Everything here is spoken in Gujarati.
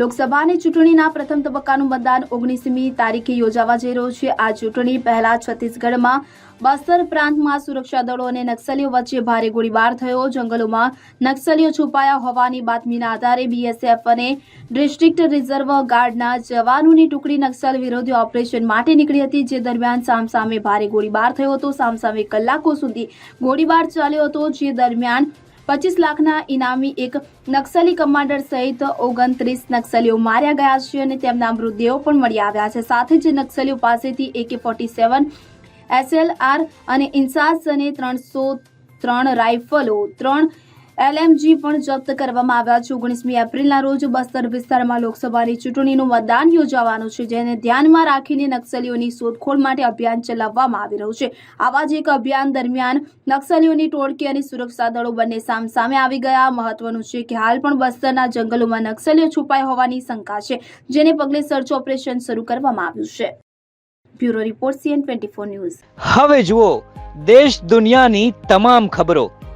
લોકસભાની ચૂંટણીના પ્રથમ તબક્કાનું મતદાન ઓગણીસમી તારીખે યોજાવા જઈ રહ્યું છે. આ ચૂંટણી પહેલા છત્તીસગઢમાં બસ્તર પ્રાંતમાં સુરક્ષા દળો અને નક્સલીઓ વચ્ચે ભારે ગોળીબાર થયો. જંગલોમાં નક્સલીઓ છુપાયા હોવાની બાતમીના આધારે બીએસએફ અને ડિસ્ટ્રિક્ટ રિઝર્વ ગાર્ડના જવાનોની ટુકડી નક્સલ વિરોધી ઓપરેશન માટે નીકળી હતી. જે દરમિયાન સામસામે ભારે ગોળીબાર થયો હતો. સામસામે કલાકો સુધી ગોળીબાર ચાલ્યો હતો. જે દરમિયાન પચીસ લાખના ઇનામી એક નક્સલી કમાન્ડર સહિત ઓગણત્રીસ નક્સલીઓ માર્યા ગયા છે અને તેમના મૃતદેહો પણ મળી આવ્યા છે. સાથે જ નક્સલીઓ પાસેથી એકે ફોર્ટી સેવન એસએલઆર અને ઇન્સાસ અને ત્રણસો ત્રણ રાઇફલો, ત્રણ એલએમજી પણ જપ્ત કરવામાં આવ્યા છે. ઓગણીસમી એપ્રિલના રોજ બસ્તર વિસ્તારમાં લોકસભાની ચૂંટણીનું મતદાન યોજાવાનું છે, જેને ધ્યાનમાં રાખીને નક્સલીઓની શોધખોળ માટે અભિયાન ચલાવવામાં આવી રહ્યું છે. આવા જ એક અભિયાન દરમિયાન નક્સલીઓની ટોળકી અને સુરક્ષા દળો બંને સામસામે આવી ગયા. મહત્વનું છે કે હાલ પણ બસ્તરના જંગલોમાં નક્સલીઓ છુપાઈ હોવાની શંકા છે, જેને પગલે સર્ચ ઓપરેશન શરૂ કરવામાં આવ્યું છે. Bureau report CN twenty news. હવે જુઓ, દેશ દુનિયાની તમામ ખબરો.